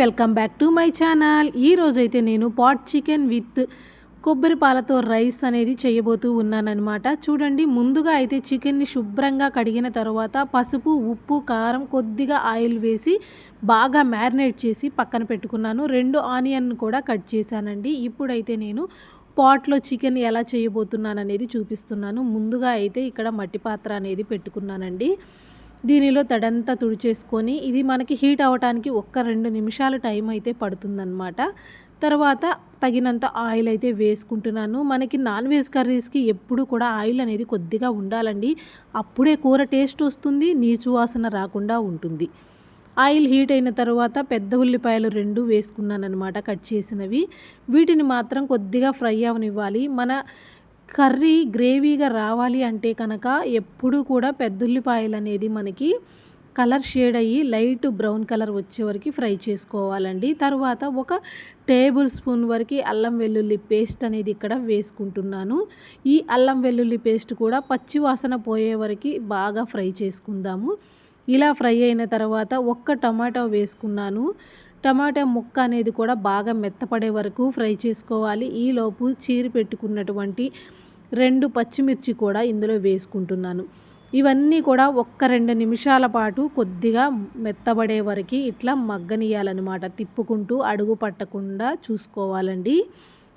Welcome back to my channel. ఈరోజైతే నేను pot chicken with కొబ్బరి పాలతో రైస్ అనేది చేయబోతూ ఉన్నానన్నమాట. చూడండి ముందుగా అయితే చికెన్ని శుభ్రంగా కడిగిన తర్వాత పసుపు ఉప్పు కారం కొద్దిగా ఆయిల్ వేసి బాగా మ్యారినేట్ చేసి పక్కన పెట్టుకున్నాను. రెండు ఆనియన్ కూడా కట్ చేశానండి. ఇప్పుడైతే నేను పాట్లో చికెన్ ఎలా చేయబోతున్నాను అనేది చూపిస్తున్నాను. ముందుగా అయితే ఇక్కడ మట్టి పాత్ర అనేది పెట్టుకున్నానండి. దీనిలో తడంతా తుడిచేసుకొని ఇది మనకి హీట్ అవ్వటానికి ఒక్క రెండు నిమిషాలు టైం అయితే పడుతుందన్నమాట. తర్వాత తగినంత ఆయిల్ అయితే వేసుకుంటున్నాను. మనకి నాన్ వెజ్ కర్రీస్కి ఎప్పుడు కూడా ఆయిల్ అనేది కొద్దిగా ఉండాలండి. అప్పుడే కూర టేస్ట్ వస్తుంది నీచు వాసన రాకుండా ఉంటుంది. ఆయిల్ హీట్ అయిన తర్వాత పెద్ద ఉల్లిపాయలు రెండు వేసుకున్నాను అనమాట కట్ చేసినవి. వీటిని మాత్రం కొద్దిగా ఫ్రై అవనివ్వాలి. మన కర్రీ గ్రేవీగా రావాలి అంటే కనుక ఎప్పుడు కూడా పెద్దుల్లిపాయలు అనేది మనకి కలర్ షేడ్ అయ్యి లైట్ బ్రౌన్ కలర్ వచ్చే వరకు ఫ్రై చేసుకోవాలండి. తర్వాత ఒక టేబుల్ స్పూన్ వరకు అల్లం వెల్లుల్లి పేస్ట్ అనేది ఇక్కడ వేసుకుంటున్నాను. ఈ అల్లం వెల్లుల్లి పేస్ట్ కూడా పచ్చి వాసన పోయే వరకు బాగా ఫ్రై చేసుకుందాము. ఇలా ఫ్రై అయిన తర్వాత ఒక్క టమాటో వేసుకున్నాను. టమాటా ముక్క అనేది కూడా బాగా మెత్తపడే వరకు ఫ్రై చేసుకోవాలి. ఈలోపు చీరి పెట్టుకున్నటువంటి రెండు పచ్చిమిర్చి కూడా ఇందులో వేసుకుంటున్నాను. ఇవన్నీ కూడా ఒక్క రెండు నిమిషాల పాటు కొద్దిగా మెత్తబడే వరకు ఇట్లా మగ్గనియాలన్నమాట తిప్పుకుంటూ అడుగు పట్టకుండా చూసుకోవాలండి.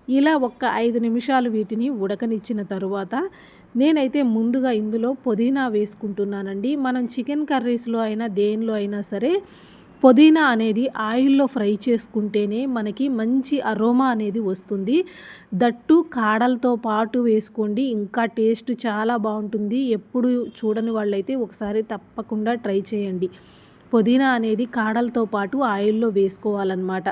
ఇలా ఒక్క ఐదు నిమిషాలు వీటిని ఉడకనిచ్చిన తరువాత నేనైతే ముందుగా ఇందులో పుదీనా వేసుకుంటున్నానండి. మనం చికెన్ కర్రీస్లో అయినా దేనిలో అయినా సరే పుదీనా అనేది ఆయిల్లో ఫ్రై చేసుకుంటేనే మనకి మంచి అరోమా అనేది వస్తుంది. దట్టు కాడలతో పాటు వేసుకోండి. ఇంకా టేస్ట్ చాలా బాగుంటుంది. ఎప్పుడు చూడని వాళ్ళైతే ఒకసారి తప్పకుండా ట్రై చేయండి. పుదీనా అనేది కాడలతో పాటు ఆయిల్లో వేసుకోవాలన్నమాట.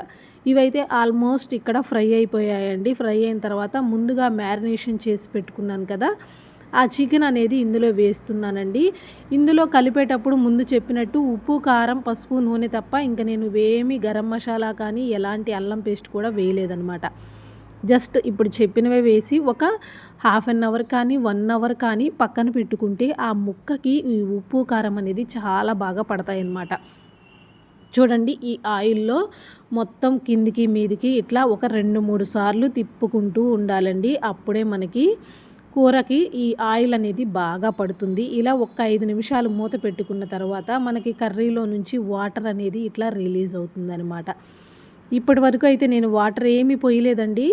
ఇవైతే ఆల్మోస్ట్ ఇక్కడ ఫ్రై అయిపోయాయండి. ఫ్రై అయిన తర్వాత ముందుగా మ్యారినేషన్ చేసి పెట్టుకున్నాను కదా ఆ చికెన్ అనేది ఇందులో వేస్తున్నానండి. ఇందులో కలిపేటప్పుడు ముందు చెప్పినట్టు ఉప్పు కారం పసుపు నూనె తప్ప ఇంకా నేను వేమి గరం మసాలా కానీ ఎలాంటి అల్లం పేస్ట్ కూడా వేయలేదనమాట జస్ట్ ఇప్పుడు చెప్పినవే వేసి ఒక హాఫ్ అన్ అవర్ కానీ వన్ అవర్ కానీ పక్కన పెట్టుకుంటే ఆ ముక్కకి ఈ ఉప్పు కారం అనేది చాలా బాగా పడతాయి అన్నమాట చూడండి ఈ ఆయిల్లో మొత్తం కిందికి మీదికి ఇట్లా ఒక రెండు మూడు సార్లు తిప్పుకుంటూ ఉండాలండి. అప్పుడే మనకి కూరకి ఈ ఆయిల్ అనేది బాగా పడుతుంది. ఇలా ఒక ఐదు నిమిషాలు మూత పెట్టుకున్న తర్వాత మనకి కర్రీలో నుంచి వాటర్ అనేది ఇట్లా రిలీజ్ అవుతుంది అనమాట ఇప్పటి వరకు అయితే నేను వాటర్ ఏమీ పోయలేదండి.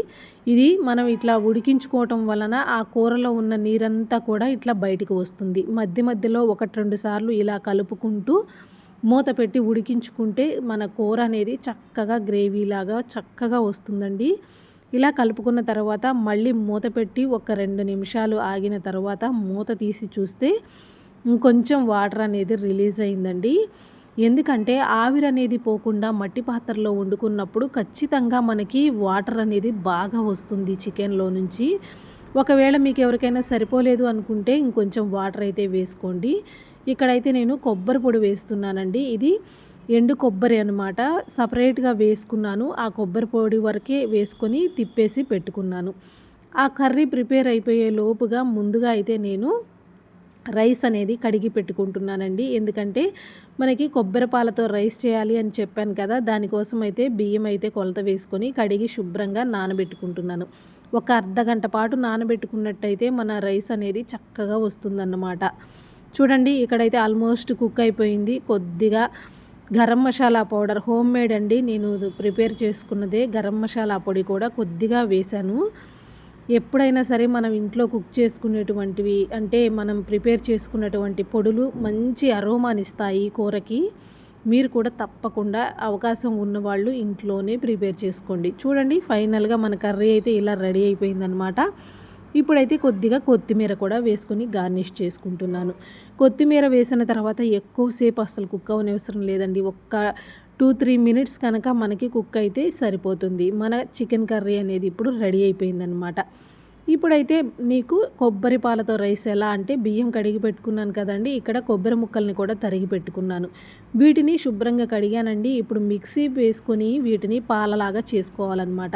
ఇది మనం ఇట్లా ఉడికించుకోవటం వలన ఆ కూరలో ఉన్న నీరంతా కూడా ఇట్లా బయటికి వస్తుంది. మధ్య మధ్యలో ఒకటి రెండు సార్లు ఇలా కలుపుకుంటూ మూత పెట్టి ఉడికించుకుంటే మన కూర అనేది చక్కగా గ్రేవీలాగా చక్కగా వస్తుందండి. ఇలా కలుపుకున్న తర్వాత మళ్ళీ మూత పెట్టి ఒక రెండు నిమిషాలు ఆగిన తర్వాత మూత తీసి చూస్తే ఇంకొంచెం వాటర్ అనేది రిలీజ్ అయిందండి. ఎందుకంటే ఆవిరి అనేది పోకుండా మట్టి పాత్రలో వండుకున్నప్పుడు ఖచ్చితంగా మనకి వాటర్ అనేది బాగా వస్తుంది చికెన్లో నుంచి. ఒకవేళ మీకు ఎవరికైనా సరిపోలేదు అనుకుంటే ఇంకొంచెం వాటర్ అయితే వేసుకోండి. ఇక్కడైతే నేను కొబ్బరి పొడి వేస్తున్నానండి. ఇది ఎండు కొబ్బరి అనమాట సపరేట్గా వేసుకున్నాను. ఆ కొబ్బరి పొడి వరకే వేసుకొని తిప్పేసి పెట్టుకున్నాను. ఆ కర్రీ ప్రిపేర్ అయిపోయే లోపుగా ముందుగా అయితే నేను రైస్ అనేది కడిగి పెట్టుకుంటున్నానండి. ఎందుకంటే మనకి కొబ్బరి పాలతో రైస్ చేయాలి అని చెప్పాను కదా దానికోసం అయితే బియ్యం అయితే కొలత వేసుకొని కడిగి శుభ్రంగా నానబెట్టుకుంటున్నాను. ఒక అర్ధ గంట పాటు నానబెట్టుకున్నట్టయితే మన రైస్ అనేది చక్కగా వస్తుందన్నమాట. చూడండి ఇక్కడైతే ఆల్మోస్ట్ కుక్ అయిపోయింది. కొద్దిగా garam masala powder homemade అండి. నేను ప్రిపేర్ చేసుకున్నదే గరం మసాలా పొడి కూడా కొద్దిగా వేశాను. ఎప్పుడైనా సరే మనం ఇంట్లో కుక్ చేసుకునేటువంటివి అంటే మనం ప్రిపేర్ చేసుకున్నటువంటి పొడులు మంచి అరోమానిస్తాయి కూరకి. మీరు కూడా తప్పకుండా అవకాశం ఉన్నవాళ్ళు ఇంట్లోనే ప్రిపేర్ చేసుకోండి. చూడండి ఫైనల్గా మన కర్రీ అయితే ఇలా రెడీ అయిపోయిందనమాట ఇప్పుడైతే కొద్దిగా కొత్తిమీర కూడా వేసుకొని గార్నిష్ చేసుకుంటున్నాను. కొత్తిమీర వేసిన తర్వాత ఎక్కువసేపు అసలు కుక్ అవసరం లేదండి. ఒక్క టూ త్రీ మినిట్స్ కనుక మనకి కుక్ అయితే సరిపోతుంది. మన చికెన్ కర్రీ అనేది ఇప్పుడు రెడీ అయిపోయిందనమాట ఇప్పుడైతే నీకు కొబ్బరి పాలతో రైస్ ఎలా అంటే బియ్యం కడిగి పెట్టుకున్నాను కదండి. ఇక్కడ కొబ్బరి ముక్కల్ని కూడా తరిగి పెట్టుకున్నాను. వీటిని శుభ్రంగా కడిగానండి. ఇప్పుడు మిక్సీ వేసుకొని వీటిని పాలలాగా చేసుకోవాలన్నమాట.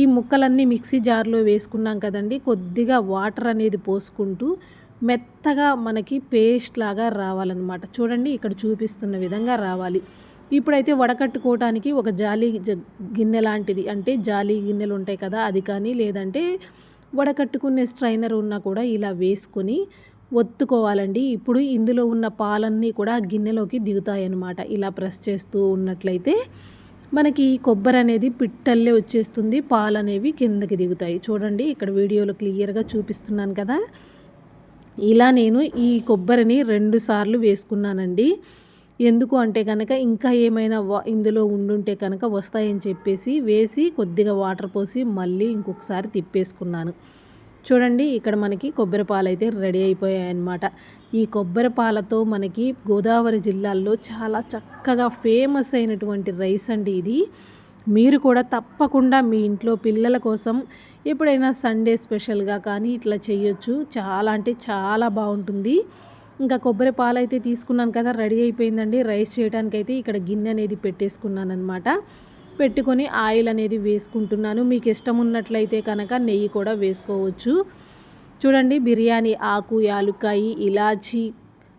ఈ ముక్కలన్నీ మిక్సీ జార్లో వేసుకున్నాం కదండి. కొద్దిగా వాటర్ అనేది పోసుకుంటూ మెత్తగా మనకి పేస్ట్ లాగా రావాలన్నమాట. చూడండి ఇక్కడ చూపిస్తున్న విధంగా రావాలి. ఇప్పుడైతే వడకట్టుకోవటానికి ఒక జాలి గిన్నె లాంటిది. అంటే జాలి గిన్నెలు ఉంటాయి కదా అది కానీ లేదంటే వడకట్టుకునే స్ట్రైనర్ ఉన్నా కూడా ఇలా వేసుకొని ఒత్తుకోవాలండి. ఇప్పుడు ఇందులో ఉన్న పాలన్నీ కూడా గిన్నెలోకి దిగుతాయి అన్నమాట ఇలా ప్రెస్ చేస్తూ ఉన్నట్లయితే మనకి కొబ్బరి అనేది పిట్టల్లే వచ్చేస్తుంది. పాలు అనేవి కిందకి దిగుతాయి. చూడండి ఇక్కడ వీడియోలో క్లియర్గా చూపిస్తున్నాను కదా. ఇలా నేను ఈ కొబ్బరిని రెండు సార్లు వేసుకున్నానండి. ఎందుకు అంటే కనుక ఇంకా ఏమైనా ఇందులో ఉండుంటే కనుక వస్తాయని చెప్పేసి వేసి కొద్దిగా వాటర్ పోసి మళ్ళీ ఇంకొకసారి తిప్పేసుకున్నాను. చూడండి ఇక్కడ మనకి కొబ్బరి పాలు అయితే రెడీ అయిపోయాయి అన్నమాట ఈ కొబ్బరి పాలతో మనకి గోదావరి జిల్లాల్లో చాలా చక్కగా ఫేమస్ అయినటువంటి రైస్ అండి ఇది. మీరు కూడా తప్పకుండా మీ ఇంట్లో పిల్లల కోసం ఎప్పుడైనా సండే స్పెషల్గా కానీ ఇట్లా చేయొచ్చు. చాలా అంటే చాలా బాగుంటుంది. ఇంకా కొబ్బరి పాలు అయితే తీసుకున్నాను కదా రెడీ అయిపోయిందండి. రైస్ చేయడానికి అయితే ఇక్కడ గిన్నె అనేది పెట్టేసుకున్నాను అనమాట పెట్టుకొని ఆయిల్ అనేది వేసుకుంటున్నాను. మీకు ఇష్టం ఉన్నట్లయితే కనుక నెయ్యి కూడా వేసుకోవచ్చు. చూడండి బిర్యానీ ఆకు యాలుక్కాయి ఇలాచి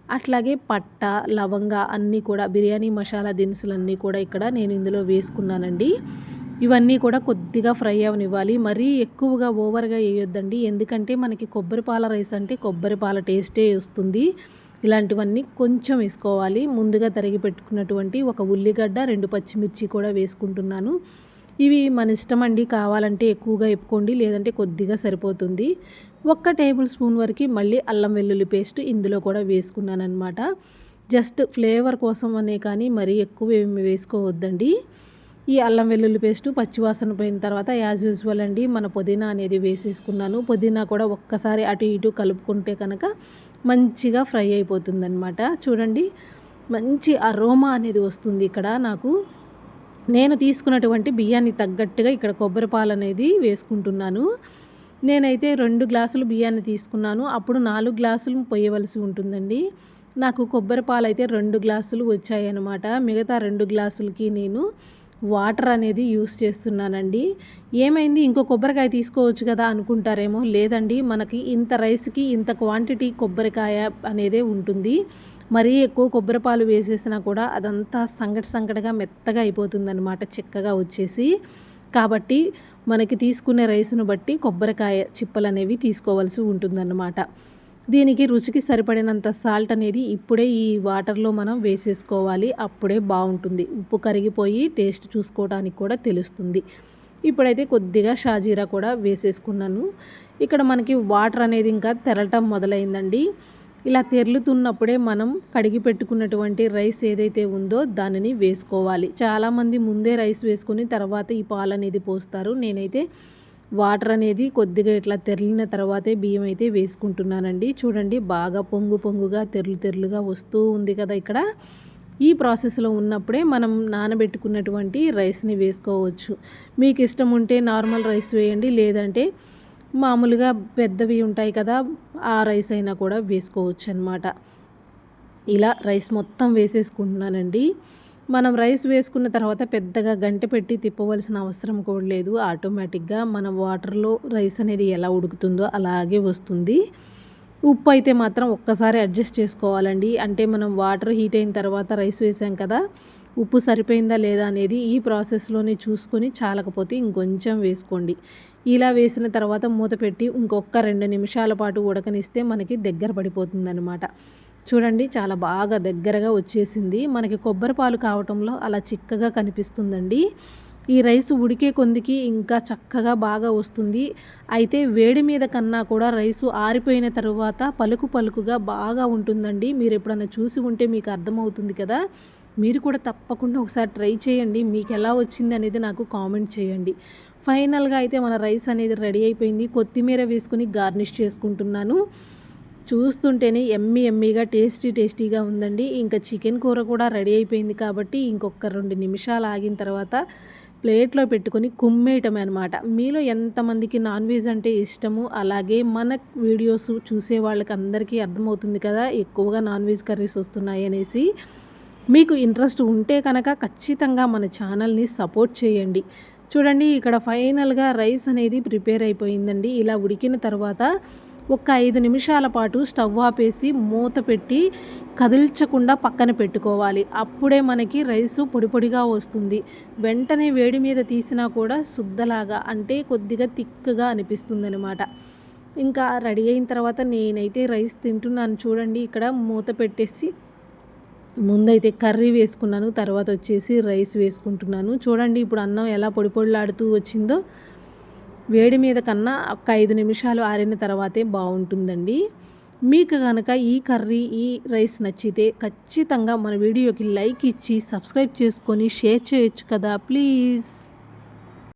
అట్లాగే పట్ట లవంగ అన్నీ కూడా బిర్యానీ మసాలా దినుసులన్నీ కూడా ఇక్కడ నేను ఇందులో వేసుకున్నానండి. ఇవన్నీ కూడా కొద్దిగా ఫ్రై అవనివ్వాలి. మరీ ఎక్కువగా ఓవర్గా వేయొద్దండి. ఎందుకంటే మనకి కొబ్బరి పాల రైస్ అంటే కొబ్బరి పాల టేస్టే వస్తుంది. ఇలాంటివన్నీ కొంచెం వేసుకోవాలి. ముందుగా తరిగి పెట్టుకున్నటువంటి ఒక ఉల్లిగడ్డ రెండు పచ్చిమిర్చి కూడా వేసుకుంటున్నాను. ఇవి మన ఇష్టం అండి. కావాలంటే ఎక్కువగా ఎప్పుకోండి లేదంటే కొద్దిగా సరిపోతుంది. ఒక్క టేబుల్ స్పూన్ వరకు మళ్ళీ అల్లం వెల్లుల్లి పేస్ట్ ఇందులో కూడా వేసుకున్నాను అనమాట జస్ట్ ఫ్లేవర్ కోసం అనే కానీ మరీ ఎక్కువ ఏమి వేసుకోవద్దండి. ఈ అల్లం వెల్లుల్లి పేస్ట్ పచ్చివాసన పోయిన తర్వాత యాజ్ యూజువల్ అండి. మన పుదీనా అనేది వేసేసుకున్నాను. పుదీనా కూడా ఒక్కసారి అటు ఇటు కలుపుకుంటే కనుక మంచిగా ఫ్రై అయిపోతుంది అనమాట చూడండి మంచి అరోమా అనేది వస్తుంది ఇక్కడ నాకు. నేను తీసుకున్నటువంటి బియ్యాన్ని తగ్గట్టుగా ఇక్కడ కొబ్బరి పాలు అనేది వేసుకుంటున్నాను. నేనైతే రెండు గ్లాసులు బియ్యాన్ని తీసుకున్నాను. అప్పుడు నాలుగు గ్లాసులు పొయ్యవలసి ఉంటుందండి. నాకు కొబ్బరి పాలు అయితే రెండు గ్లాసులు వచ్చాయన్నమాట. మిగతా రెండు గ్లాసులకి నేను వాటర్ అనేది యూస్ చేస్తున్నానండి. ఏమైంది? ఇంకో కొబ్బరికాయ తీసుకోవచ్చు కదా అనుకుంటారేమో? లేదండి. మనకి ఇంత రైస్కి ఇంత క్వాంటిటీ కొబ్బరికాయ అనేదే ఉంటుంది. మరీ ఎక్కువ కొబ్బరి పాలు వేసేసినా కూడా అదంతా సంగటి సంగటిగా మెత్తగా అయిపోతుందన్నమాట చిక్కగా వచ్చేసి. కాబట్టి మనకి తీసుకునే రైస్ను బట్టి కొబ్బరికాయ చిప్పలు అనేవి తీసుకోవాల్సి ఉంటుందన్నమాట. దీనికి రుచికి సరిపడినంత సాల్ట్ అనేది ఇప్పుడే ఈ వాటర్లో మనం వేసేసుకోవాలి. అప్పుడే బాగుంటుంది. ఉప్పు కరిగిపోయి టేస్ట్ చూసుకోవడానికి కూడా తెలుస్తుంది. ఇప్పుడైతే కొద్దిగా షాజీరా కూడా వేసేసుకున్నాను. ఇక్కడ మనకి వాటర్ అనేది ఇంకా తెరలటం మొదలైందండి. ఇలా తెరులుతున్నప్పుడే మనం కడిగి పెట్టుకున్నటువంటి రైస్ ఏదైతే ఉందో దానిని వేసుకోవాలి. చాలామంది ముందే రైస్ వేసుకుని తర్వాత ఈ పాలు అనేది పోస్తారు. నేనైతే వాటర్ అనేది కొద్దిగా ఇట్లా తెరిలిన తర్వాతే బియ్యం అయితే వేసుకుంటున్నానండి. చూడండి బాగా పొంగు పొంగుగా తెరులు తెరులుగా వస్తూ ఉంది కదా ఇక్కడ. ఈ ప్రాసెస్లో ఉన్నప్పుడే మనం నానబెట్టుకున్నటువంటి రైస్ని వేసుకోవచ్చు. మీకు ఇష్టం ఉంటే నార్మల్ రైస్ వేయండి లేదంటే మామూలుగా పెద్దవి ఉంటాయి కదా ఆ రైస్ అయినా కూడా వేసుకోవచ్చు అనమాట ఇలా రైస్ మొత్తం వేసేసుకుంటున్నానండి. మనం రైస్ వేసుకున్న తర్వాత పెద్దగా గంట పెట్టి తిప్పవలసిన అవసరం కూడా లేదు. ఆటోమేటిక్గా మన వాటర్లో రైస్ అనేది ఎలా ఉడుకుతుందో అలాగే వస్తుంది. ఉప్పు అయితే మాత్రం ఒక్కసారి అడ్జస్ట్ చేసుకోవాలండి. అంటే మనం వాటర్ హీట్ అయిన తర్వాత రైస్ వేసాం కదా ఉప్పు సరిపోయిందా లేదా అనేది ఈ ప్రాసెస్లోనే చూసుకొని చాలకపోతే ఇంకొంచెం వేసుకోండి. ఇలా వేసిన తర్వాత మూత పెట్టి ఇంకొక రెండు నిమిషాల పాటు ఉడకనిస్తే మనకి దగ్గర పడిపోతుంది చూడండి చాలా బాగా దగ్గరగా వచ్చేసింది. మనకి కొబ్బరి పాలు కావటంలో అలా చిక్కగా కనిపిస్తుందండి. ఈ రైస్ ఉడికే కొందికి ఇంకా చక్కగా బాగా వస్తుంది. అయితే వేడి మీద కన్నా కూడా రైసు ఆరిపోయిన తర్వాత పలుకు పలుకుగా బాగా ఉంటుందండి. మీరు ఎప్పుడన్నా చూసి ఉంటే మీకు అర్థమవుతుంది కదా. మీరు కూడా తప్పకుండా ఒకసారి ట్రై చేయండి. మీకు ఎలా వచ్చింది అనేది నాకు కామెంట్ చేయండి. ఫైనల్గా అయితే మన రైస్ అనేది రెడీ అయిపోయింది. కొత్తిమీర వేసుకుని గార్నిష్ చేసుకుంటున్నాను. చూస్తుంటేనే ఎమ్మి ఎమ్మిగా టేస్టీ టేస్టీగా ఉందండి. ఇంకా చికెన్ కూర కూడా రెడీ అయిపోయింది కాబట్టి ఇంకొక రెండు నిమిషాలు ఆగిన తర్వాత ప్లేట్లో పెట్టుకొని కుమ్మేయటం అనమాట మీలో ఎంతమందికి నాన్ వెజ్ అంటే ఇష్టము? అలాగే మన వీడియోస్ చూసే వాళ్ళకి అందరికీ అర్థమవుతుంది కదా ఎక్కువగా నాన్ వెజ్ కర్రీస్ వస్తున్నాయి అనేసి. మీకు ఇంట్రెస్ట్ ఉంటే కనుక ఖచ్చితంగా మన ఛానల్ని సపోర్ట్ చేయండి. చూడండి ఇక్కడ ఫైనల్గా రైస్ అనేది ప్రిపేర్ అయిపోయిందండి. ఇలా ఉడికిన తర్వాత ఒక ఐదు నిమిషాల పాటు స్టవ్ ఆపేసి మూత పెట్టి కదిల్చకుండా పక్కన పెట్టుకోవాలి. అప్పుడే మనకి రైసు పొడిపొడిగా వస్తుంది. వెంటనే వేడి మీద తీసినా కూడా శుద్ధలాగా అంటే కొద్దిగా తిక్కగా అనిపిస్తుందనమాట ఇంకా రెడీ అయిన తర్వాత నేనైతే రైస్ తింటున్నాను చూడండి. ఇక్కడ మూత పెట్టేసి ముందైతే కర్రీ వేసుకున్నాను తర్వాత వచ్చేసి రైస్ వేసుకుంటున్నాను. చూడండి ఇప్పుడు అన్నం ఎలా పొడి పొడిలాడుతూ వచ్చిందో. వేడి మీద కన్నా ఒక ఐదు నిమిషాలు ఆరిన తర్వాతే బాగుంటుందండి. మీకు కనుక ఈ కర్రీ ఈ రైస్ నచ్చితే ఖచ్చితంగా మన వీడియోకి లైక్ ఇచ్చి సబ్స్క్రైబ్ చేసుకొని షేర్ చేయొచ్చు కదా ప్లీజ్.